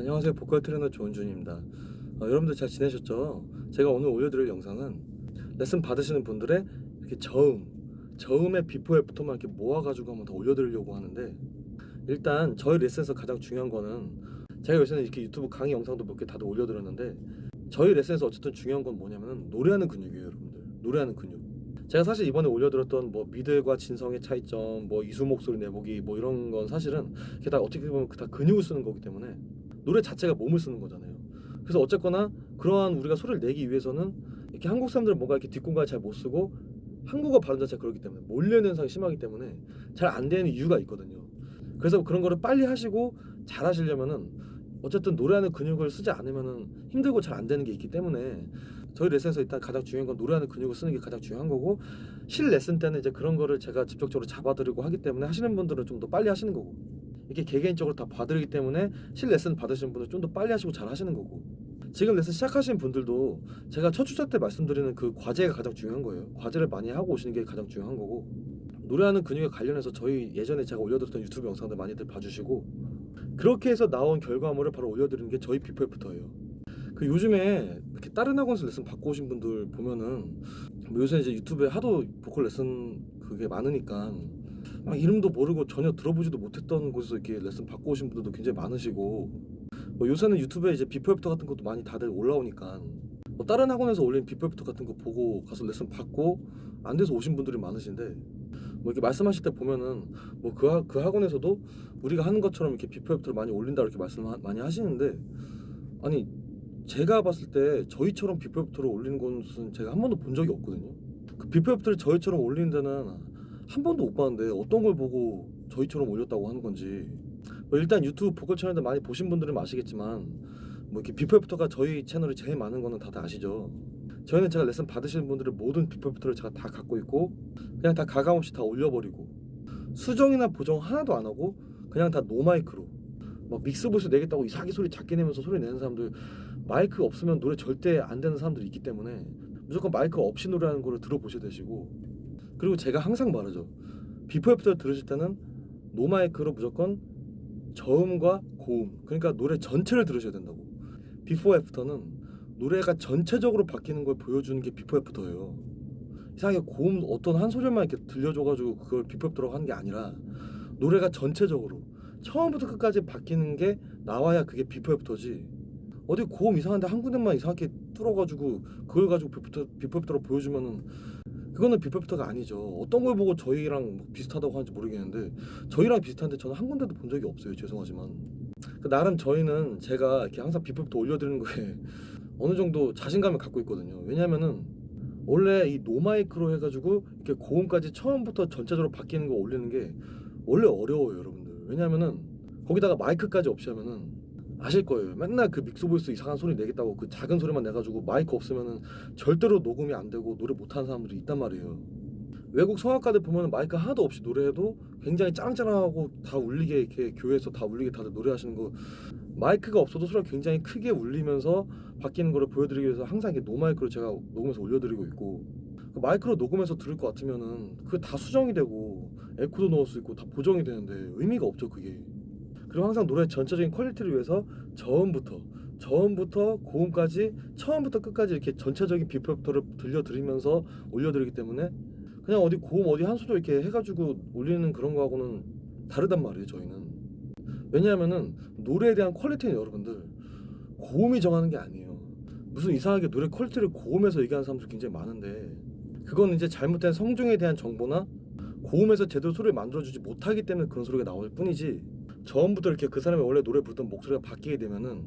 안녕하세요. 보컬 트레이너 조은준입니다. 어, 여러분들 잘 지내셨죠? 제가 오늘 올려드릴 영상은 레슨 받으시는 분들의 이렇게 저음 저음의 비포 애프터만 이렇게 모아가지고 한번 더 올려드리려고 하는데 일단 저희 레슨에서 가장 중요한 거는 제가 요새는 이렇게 유튜브 강의 영상도 몇 개 다들 올려드렸는데 저희 레슨에서 어쨌든 중요한 건 뭐냐면 노래하는 근육이에요 여러분들. 노래하는 근육. 제가 사실 이번에 올려드렸던 뭐 미들과 진성의 차이점 뭐 이수 목소리 내보기 뭐 이런 건 사실은 이게 다 어떻게 보면 다 근육을 쓰는 거기 때문에 노래 자체가 몸을 쓰는 거잖아요. 그래서 어쨌거나 그러한 우리가 소리를 내기 위해서는 이렇게 한국 사람들은 뭔가 이렇게 뒷공간을 잘 못 쓰고 한국어 발음 자체가 그렇기 때문에 몰려는 현상이 심하기 때문에 잘 안 되는 이유가 있거든요. 그래서 그런 거를 빨리 하시고 잘 하시려면은 어쨌든 노래하는 근육을 쓰지 않으면은 힘들고 잘 안 되는 게 있기 때문에 저희 레슨에서 일단 가장 중요한 건 노래하는 근육을 쓰는 게 가장 중요한 거고 실 레슨 때는 이제 그런 거를 제가 직접적으로 잡아드리고 하기 때문에 하시는 분들은 좀 더 빨리 하시는 거고 이렇게 개개인적으로 다 봐드리기 때문에 실 레슨 받으시는 분들 좀더 빨리 하시고 잘 하시는 거고. 지금 레슨 시작하시는 분들도 제가 첫 주차 때 말씀드리는 그 과제가 가장 중요한 거예요. 과제를 많이 하고 오시는 게 가장 중요한 거고. 노래하는 근육에 관련해서 저희 예전에 제가 올려드렸던 유튜브 영상들 많이들 봐주시고 그렇게 해서 나온 결과물을 바로 올려드리는 게 저희 비포 애프터예요. 그 요즘에 이렇게 다른 학원에서 레슨 받고 오신 분들 보면은 뭐 요새 이제 유튜브에 하도 보컬 레슨 그게 많으니까 막 이름도 모르고 전혀 들어보지도 못했던 곳에서 이렇게 레슨 받고 오신 분들도 굉장히 많으시고 뭐 요새는 유튜브에 이제 비포 애프터 같은 것도 많이 다들 올라오니까 뭐 다른 학원에서 올린 비포 애프터 같은 거 보고 가서 레슨 받고 안 돼서 오신 분들이 많으신데 뭐 이렇게 말씀하실 때 보면은 뭐그 그 학원에서도 우리가 하는 것처럼 이렇게 비포 애프터를 많이 올린다 이렇게 말씀 많이 하시는데 아니 제가 봤을 때 저희처럼 비포 애프터를 올리는 곳은 제가 한 번도 본 적이 없거든요. 그 비포 애프터를 저희처럼 올리는 데는 한 번도 못 봤는데 어떤 걸 보고 저희처럼 올렸다고 하는 건지 뭐 일단 유튜브 보컬 채널들 많이 보신 분들은 아시겠지만 뭐 이렇게 비포 애프터가 저희 채널이 제일 많은 거는 다들 아시죠. 저희는 제가 레슨 받으시는 분들의 모든 비포 애프터를 제가 다 갖고 있고 그냥 다 가감 없이 다 올려버리고 수정이나 보정 하나도 안 하고 그냥 다 노마이크로 막 믹스 보이스 내겠다고 이상하게 소리 작게 내면서 소리 내는 사람들 마이크 없으면 노래 절대 안 되는 사람들이 있기 때문에 무조건 마이크 없이 노래하는 거를 들어보셔야 되시고 그리고 제가 항상 말하죠. 비포 애프터 들으실 때는 노마이크로 무조건 저음과 고음 그러니까 노래 전체를 들으셔야 된다고. 비포 애프터는 노래가 전체적으로 바뀌는 걸 보여주는 게 비포 애프터예요. 이상하게 고음 어떤 한 소절만 이렇게 들려줘가지고 그걸 비포 애프터라고 하는 게 아니라 노래가 전체적으로 처음부터 끝까지 바뀌는 게 나와야 그게 비포 애프터지 어디 고음 이상한데 한 군데만 이상하게 뚫어가지고 그걸 가지고 비포 애프터로 보여주면은 그거는 비포 애프터가 아니죠. 어떤 걸 보고 저희랑 뭐 비슷하다고 하는지 모르겠는데 저희랑 비슷한데 저는 한 군데도 본 적이 없어요. 죄송하지만. 그 나름 저희는 제가 이렇게 항상 애프터 올려드리는 거에 어느 정도 자신감을 갖고 있거든요. 왜냐면은 원래 이 노마이크로 해가지고 이렇게 고음까지 처음부터 전체적으로 바뀌는 거 올리는 게 원래 어려워요 여러분들. 왜냐면은 거기다가 마이크까지 없이 하면은 아실 거예요. 맨날 그 믹스보이스 이상한 소리 내겠다고 그 작은 소리만 내가지고 마이크 없으면은 절대로 녹음이 안 되고 노래 못하는 사람들이 있단 말이에요. 외국 성악가들 보면 마이크 하나도 없이 노래해도 굉장히 짱짱하고 다 울리게 이렇게 교회에서 다 울리게 다들 노래하시는 거 마이크가 없어도 소리가 굉장히 크게 울리면서 바뀌는 거를 보여드리기 위해서 항상 이렇게 노마이크로 제가 녹음해서 올려드리고 있고 그 마이크로 녹음해서 들을 것 같으면은 그게 다 수정이 되고 에코도 넣을 수 있고 다 보정이 되는데 의미가 없죠 그게 그리고 항상 노래 전체적인 퀄리티를 위해서 저음부터 저음부터 고음까지 처음부터 끝까지 이렇게 전체적인 비포부터를 들려드리면서 올려드리기 때문에 그냥 어디 고음 어디 한 소절 이렇게 해가지고 올리는 그런 거하고는 다르단 말이에요 저희는. 왜냐하면은 노래에 대한 퀄리티는 여러분들 고음이 정하는 게 아니에요. 무슨 이상하게 노래 퀄리티를 고음에서 얘기하는 사람들 굉장히 많은데 그건 이제 잘못된 성종에 대한 정보나 고음에서 제대로 소리를 만들어주지 못하기 때문에 그런 소리가 나올 뿐이지 처음부터 이렇게 그 사람이 원래 노래 부르던 목소리가 바뀌게 되면은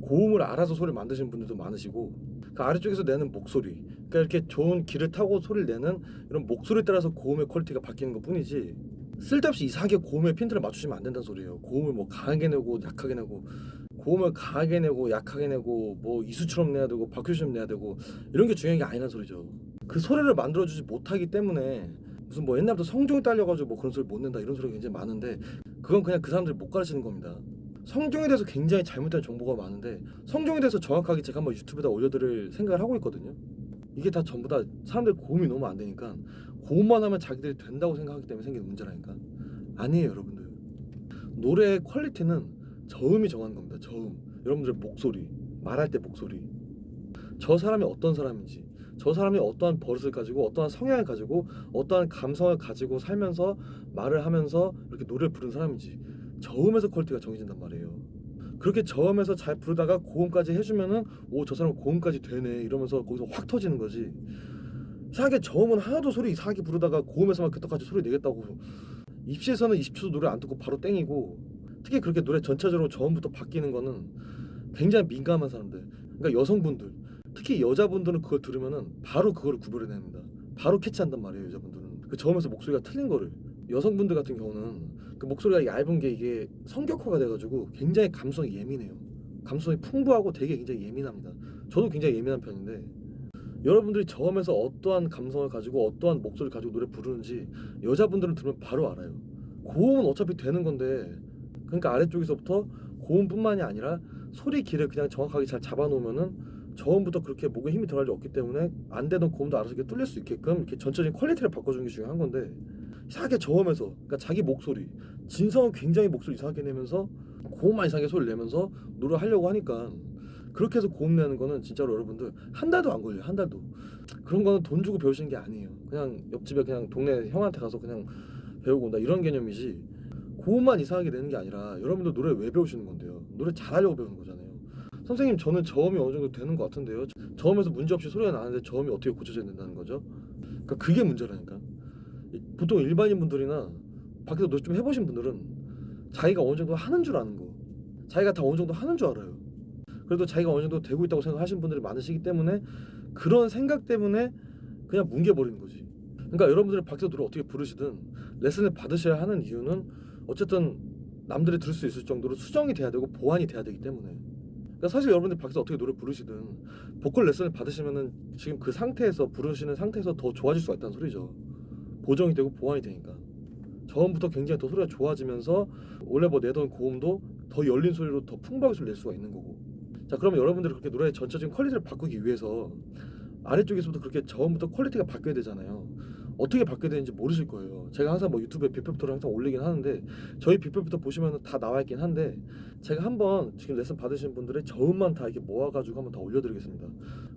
고음을 알아서 소리를 만드시는 분들도 많으시고 그 아래쪽에서 내는 목소리 그러니까 이렇게 좋은 길을 타고 소리를 내는 이런 목소리에 따라서 고음의 퀄리티가 바뀌는 것 뿐이지 쓸데없이 이상하게 고음에 핀트를 맞추시면 안 된다는 소리예요. 고음을 뭐 강하게 내고 약하게 내고 고음을 강하게 내고 약하게 내고 뭐 이수처럼 내야 되고 박효신처럼 내야 되고 이런 게 중요한 게 아니란 소리죠. 그 소리를 만들어주지 못하기 때문에 무슨 뭐 옛날부터 성종이 딸려가지고 뭐 그런 소리 못 낸다 이런 소리가 굉장히 많은데 그건 그냥 그 사람들이 못 가르치는 겁니다. 성종에 대해서 굉장히 잘못된 정보가 많은데 성종에 대해서 정확하게 제가 한번 유튜브에다 올려드릴 생각을 하고 있거든요. 이게 다 전부 다 사람들 고음이 너무 안 되니까 고음만 하면 자기들이 된다고 생각하기 때문에 생기는 문제라니까 아니에요 여러분들 노래의 퀄리티는 저음이 정하는 겁니다. 저음. 여러분들의 목소리, 말할 때 목소리. 저 사람이 어떤 사람인지, 저 사람이 어떠한 버릇을 가지고 어떠한 성향을 가지고 어떠한 감성을 가지고 살면서 말을 하면서 이렇게 노래를 부르는 사람인지 저음에서 퀄리티가 정해진단 말이에요. 그렇게 저음에서 잘 부르다가 고음까지 해주면은 오 저 사람 고음까지 되네 이러면서 거기서 확 터지는 거지. 이상하게 저음은 하나도 소리 이상하게 부르다가 고음에서만 그때까지 소리 내겠다고 입시에서는 20초도 노래 안 듣고 바로 땡이고 특히 그렇게 노래 전체적으로 저음부터 바뀌는 거는 굉장히 민감한 사람들 그러니까 여성분들 특히 여자분들은 그걸 들으면은 바로 그거를 구별해냅니다. 바로 캐치한단 말이에요 여자분들은. 그 저음에서 목소리가 틀린 거를. 여성분들 같은 경우는 그 목소리가 얇은 게 이게 성격화가 돼가지고 굉장히 감성이 예민해요. 감성이 풍부하고 되게 굉장히 예민합니다. 저도 굉장히 예민한 편인데 여러분들이 저음에서 어떠한 감성을 가지고 어떠한 목소리를 가지고 노래 부르는지 여자분들은 들으면 바로 알아요. 고음은 어차피 되는 건데 그러니까 아래쪽에서부터 고음뿐만이 아니라 소리 길을 그냥 정확하게 잘 잡아놓으면은 저음부터 그렇게 목에 힘이 들어갈 일 없기 때문에 안 되던 고음도 알아서 이렇게 뚫릴 수 있게끔 이렇게 전체적인 퀄리티를 바꿔주는 게 중요한 건데 이상하게 저음에서 그러니까 자기 목소리 진성은 굉장히 목소리 이상하게 내면서 고음만 이상하게 소리를 내면서 노래를 하려고 하니까 그렇게 해서 고음 내는 거는 진짜로 여러분들 한 달도 안 걸려요 한 달도. 그런 거는 돈 주고 배우시는 게 아니에요. 그냥 옆집에 그냥 동네 형한테 가서 그냥 배우고 온다 이런 개념이지 고음만 이상하게 내는 게 아니라 여러분들 노래 왜 배우시는 건데요? 노래 잘하려고 배우는 거잖아요 선생님 저는 저음이 어느 정도 되는 것 같은데요 저음에서 문제 없이 소리가 나는데 저음이 어떻게 고쳐져야 된다는 거죠 그러니까 그게 문제라니까 이- 보통 일반인 분들이나 밖에서 노래 좀 해보신 분들은 자기가 어느 정도 하는 줄 아는 거 자기가 다 어느 정도 하는 줄 알아요 그래도 자기가 어느 정도 되고 있다고 생각하시는 분들이 많으시기 때문에 그런 생각 때문에 그냥 뭉개버리는 거지. 그러니까 여러분들이 밖에서 노래 어떻게 부르시든 레슨을 받으셔야 하는 이유는 어쨌든 남들이 들을 수 있을 정도로 수정이 돼야 되고 보완이 돼야 되기 때문에. 그러니까 사실 여러분들이 밖에서 어떻게 노래 부르시든 보컬 레슨을 받으시면은 지금 그 상태에서 부르시는 상태에서 더 좋아질 수가 있다는 소리죠. 보정이 되고 보완이 되니까. 저음부터 굉장히 더 소리가 좋아지면서 원래 뭐 내던 고음도 더 열린 소리로 더 풍부하게 소리를 낼 수가 있는 거고. 자 그러면 여러분들이 그렇게 노래의 전체적인 퀄리티를 바꾸기 위해서 아래쪽에서부터 그렇게 저음부터 퀄리티가 바뀌어야 되잖아요. 어떻게 바뀌어야 되는지 모르실 거예요. 제가 항상 뭐 유튜브에 비법부터를 항상 올리긴 하는데 저희 비법부터 보시면 다 나와 있긴 한데 제가 한번 지금 레슨 받으신 분들의 저음만 다 이렇게 모아가지고 한번 더 올려드리겠습니다.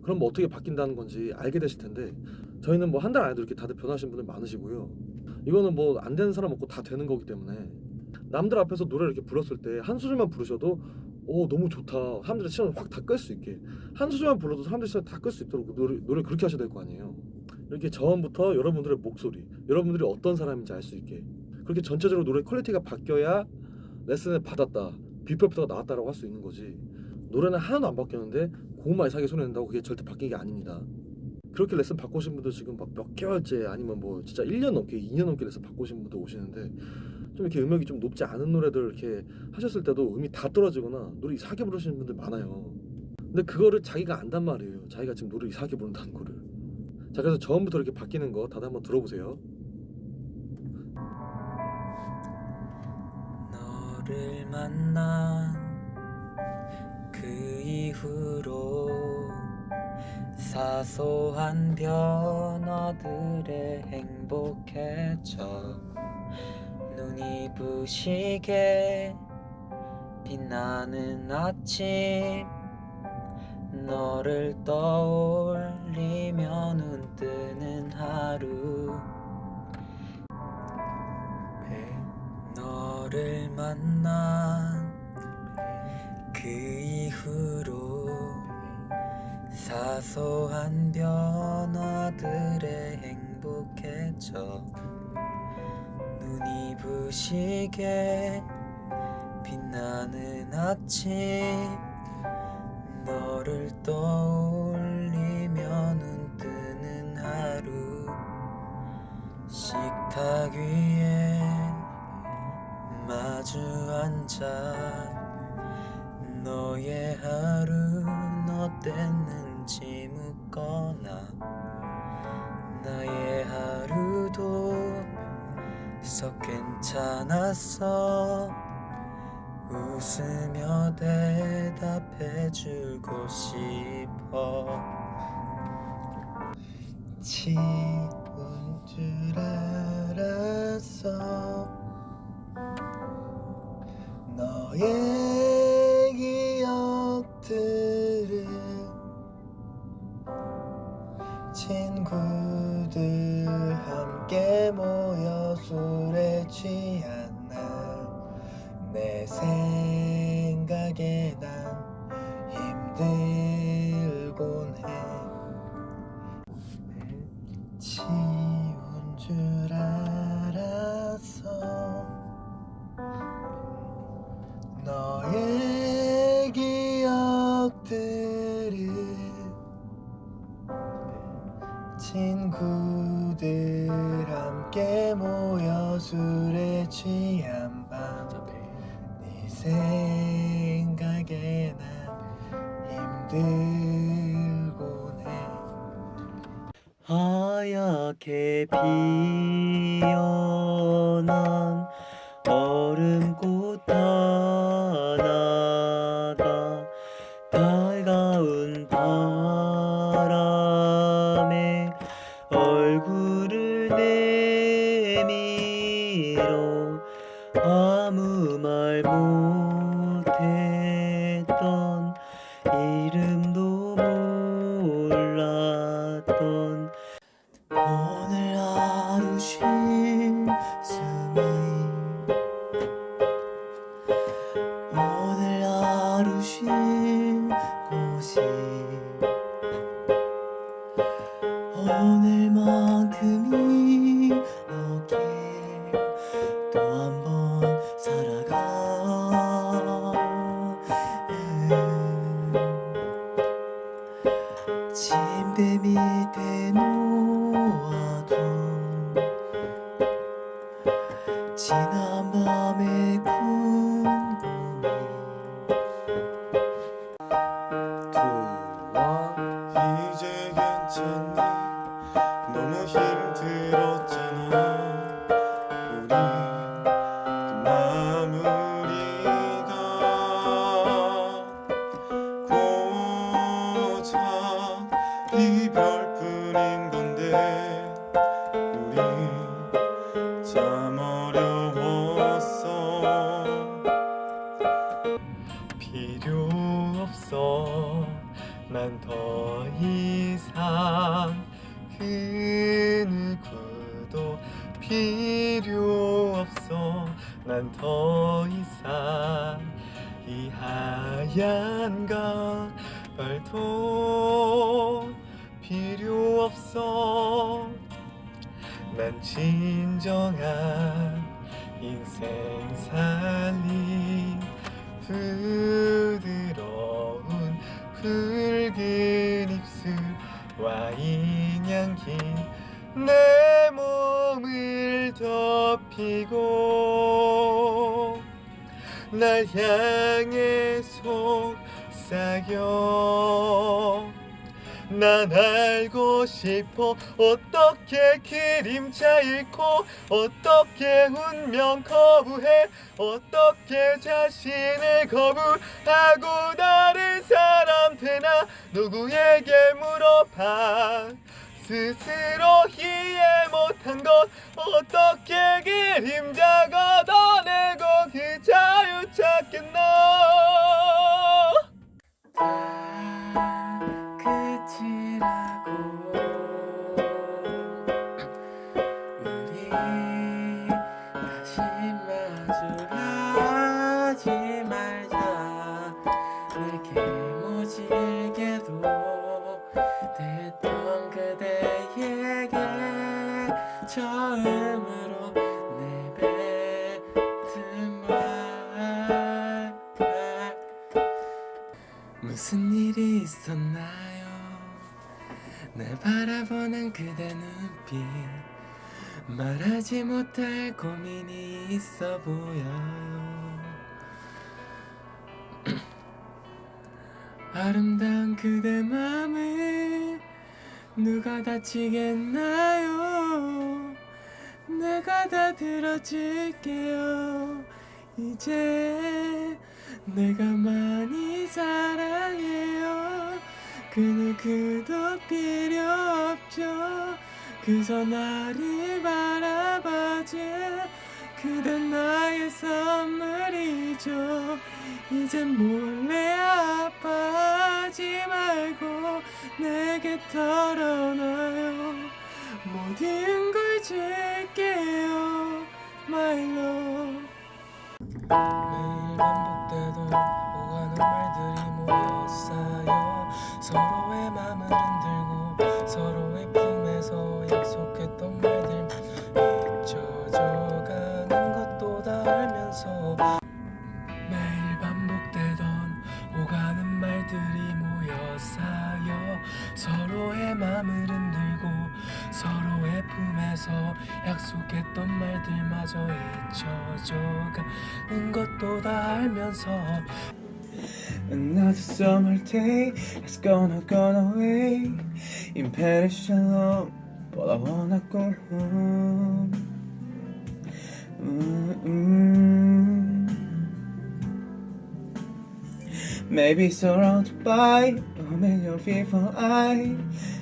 그럼 뭐 어떻게 바뀐다는 건지 알게 되실 텐데 저희는 뭐 한 달 안에도 이렇게 다들 변하신 분들 많으시고요. 이거는 뭐 안 되는 사람 없고 다 되는 거기 때문에 남들 앞에서 노래를 이렇게 불렀을 때 한 소절만 부르셔도 오 너무 좋다 사람들의 시선을 확 다 끌 수 있게 한 소절만 불러도 사람들의 시선을 다 끌 수 있도록 노래, 노래 그렇게 하셔야 될 거 아니에요 이렇게 저음부터 여러분들의 목소리 여러분들이 어떤 사람인지 알 수 있게 그렇게 전체적으로 노래 퀄리티가 바뀌어야 레슨을 받았다 비법부터가 나왔다라고 할 수 있는 거지 노래는 하나도 안 바뀌었는데 고음만 이상하게 소리 낸다고 그게 절대 바뀌는 게 아닙니다 그렇게 레슨 받고 오신 분들 지금 막 몇 개월째 아니면 뭐 진짜 1년 넘게 2년 넘게 레슨 받고 오신 분들 오시는데 좀 이렇게 음역이 좀 높지 않은 노래들 이렇게 하셨을 때도 음이 다 떨어지거나 노래 이상하게 부르시는 분들 많아요. 근데 그거를 자기가 안단 말이에요. 자기가 지금 노래 이상하게 부른다는 거를. 자 그래서 처음부터 이렇게 바뀌는 거 다들 한번 들어보세요. 너를 만난 그 이후로 사소한 변화들에 행복해져 눈이 부시게 빛나는 아침 너를 떠올리며 눈 뜨는 하루. 너를 만난 그 이후로 사소한 변화들에 행복해져? 눈이 부시게 빛나는 아침 너를 떠올리며 눈 뜨는 하루. 식탁 위에 마주 앉아 너의 하루 어땠는지 묻거나. 나의 하루도 썩 괜찮았어 웃으며 대답해주고 싶어. 지운 줄 알았어. 너의 기억들을 친구들 함께 모여서 힘들곤 해 하얗게 피어난 얼음꽃 하 누구도 필요 없어. 난 더 이상 이 하얀 가발도 필요 없어. 난 진정한 인생 살림 부드러운 붉은 입술 와인 향기. 내 몸을 덮이고 날 향해 속삭여 난 알고 싶어 어떻게 그림자 잃고 어떻게 운명 거부해 어떻게 자신을 거부하고 다른 사람 되나 누구에게 물어봐 스스로 이해 못한 것 어떻게 그림자 걷어내고 그 자유 찾겠나 못할 고민이 있어 보여요. 아름다운 그대 맘을 누가 다치겠나요? 내가 다 들어줄게요. 이제 내가 많이 사랑해요. 그 누구도 필요 없죠 그저 나를 바라봐줘 그댄 나의 선물이죠. 이젠 몰래 아파하지 말고 내게 털어놔요. 모든 걸 줄게요 my love 품에서 약속했던 말들마저 잊혀져가는 것도 다 알면서 Another summer day is gonna gone away in Paris alone, but I wanna go home. Mm-mm. Maybe surrounded by a million people, I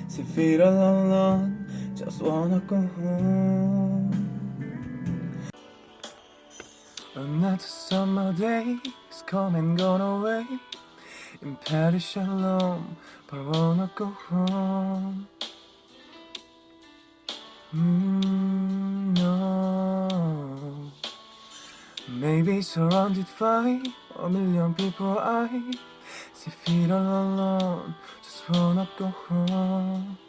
still feel all alone. Just wanna go home. Another summer day is coming, gone away in Paris alone, but I wanna go home. Mm, no. Maybe surrounded by a million people, I still feel all alone. Just wanna go home.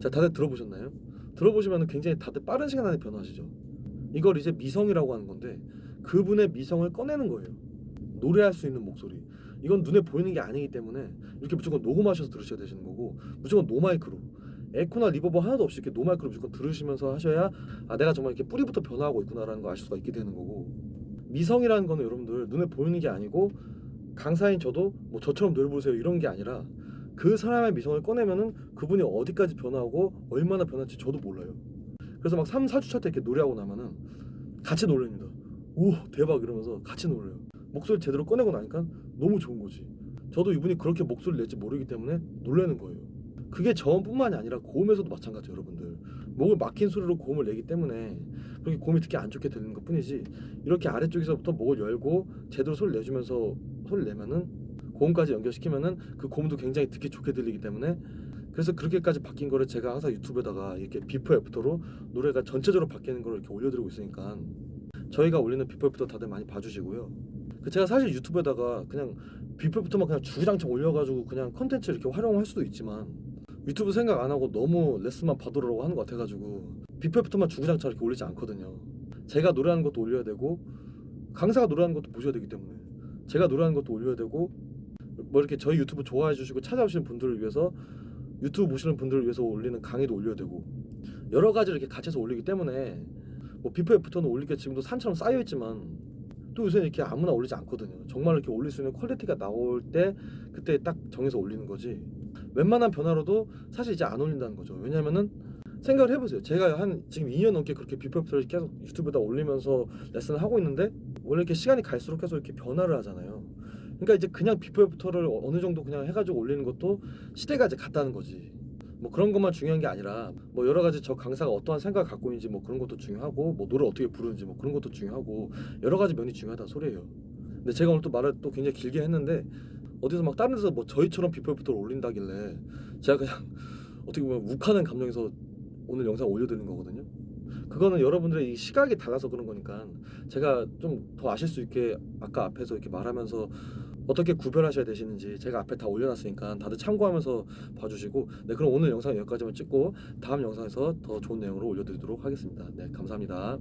자, 다들 들어보셨나요? 들어보시면 굉장히 다들 빠른 시간 안에 변하시죠. 이걸 이제 미성이라고 하는 건데 그분의 미성을 꺼내는 거예요. 노래할 수 있는 목소리. 이건 눈에 보이는 게 아니기 때문에 이렇게 무조건 녹음하셔서 들으셔야 되시는 거고 무조건 노마이크로 에코나 리버브 하나도 없이 이렇게 노마이크로 무조건 들으시면서 하셔야 아 내가 정말 이렇게 뿌리부터 변화하고 있구나라는 걸 아실 수가 있게 되는 거고 미성이라는 거는 여러분들 눈에 보이는 게 아니고 강사인 저도 뭐 저처럼 노래 부르세요 이런 게 아니라 그 사람의 미성을 꺼내면은 그분이 어디까지 변화하고 얼마나 변할지 저도 몰라요. 그래서 막 3, 4주차 때 이렇게 노래하고 나면은 같이 놀랍니다. 오 대박 이러면서 같이 놀래요. 목소리 제대로 꺼내고 나니까 너무 좋은 거지. 저도 이분이 그렇게 목소리 낼지 모르기 때문에 놀라는 거예요. 그게 저음뿐만이 아니라 고음에서도 마찬가지예요, 여러분들. 목을 막힌 소리로 고음을 내기 때문에 그렇게 고음이 듣기 안 좋게 들리는 것 뿐이지 이렇게 아래쪽에서부터 목을 열고 제대로 소리 내주면서 소리 내면은 고음까지 연결시키면은 그 고음도 굉장히 듣기 좋게 들리기 때문에 그래서 그렇게까지 바뀐 거를 제가 항상 유튜브에다가 이렇게 비포 애프터로 노래가 전체적으로 바뀌는 걸 이렇게 올려드리고 있으니까 저희가 올리는 비포 애프터 다들 많이 봐주시고요. 그 제가 사실 유튜브에다가 그냥 비포 애프터만 그냥 주구장창 올려가지고 그냥 컨텐츠 이렇게 활용할 수도 있지만 유튜브 생각 안 하고 너무 레슨만 받으라고 하는 것 같아가지고 비포 애프터만 주구장창 이렇게 올리지 않거든요. 제가 노래하는 것도 올려야 되고 강사가 노래하는 것도 보셔야 되기 때문에 제가 노래하는 것도 올려야 되고 뭐 이렇게 저희 유튜브 좋아해 주시고 찾아오시는 분들을 위해서 유튜브 보시는 분들을 위해서 올리는 강의도 올려야 되고 여러 가지를 이렇게 같이 해서 올리기 때문에 뭐 비포 애프터는 올릴 게 지금도 산처럼 쌓여 있지만 또 요새는 이렇게 아무나 올리지 않거든요. 정말 이렇게 올릴 수 있는 퀄리티가 나올 때 그때 딱 정해서 올리는 거지. 웬만한 변화로도 사실 이제 안 올린다는 거죠. 왜냐면은 생각을 해보세요. 제가 한 지금 2년 넘게 그렇게 애프터를 계속 유튜브에다 올리면서 레슨을 하고 있는데 원래 이렇게 시간이 갈수록 계속 이렇게 변화를 하잖아요. 그러니까 이제 그냥 비포 애프터를 어느 정도 그냥 해가지고 올리는 것도 시대가 이제 갔다는 거지. 뭐 그런 것만 중요한 게 아니라 뭐 여러 가지 저 강사가 어떠한 생각을 갖고 있는지 뭐 그런 것도 중요하고 뭐 노래 어떻게 부르는지 뭐 그런 것도 중요하고 여러 가지 면이 중요하다는 소리예요. 근데 제가 오늘 또 말을 또 굉장히 길게 했는데 어디서 막 다른 데서 뭐 저희처럼 비포 애프터를 올린다길래 제가 그냥 어떻게 보면 욱하는 감정에서 오늘 영상 올려드리는 거거든요. 그거는 여러분들의 이 시각이 달라서 그런 거니까 제가 좀 더 아실 수 있게 아까 앞에서 이렇게 말하면서 어떻게 구별하셔야 되시는지 제가 앞에 다 올려놨으니까 다들 참고하면서 봐주시고 네 그럼 오늘 영상 여기까지만 찍고 다음 영상에서 더 좋은 내용으로 올려드리도록 하겠습니다. 네 감사합니다.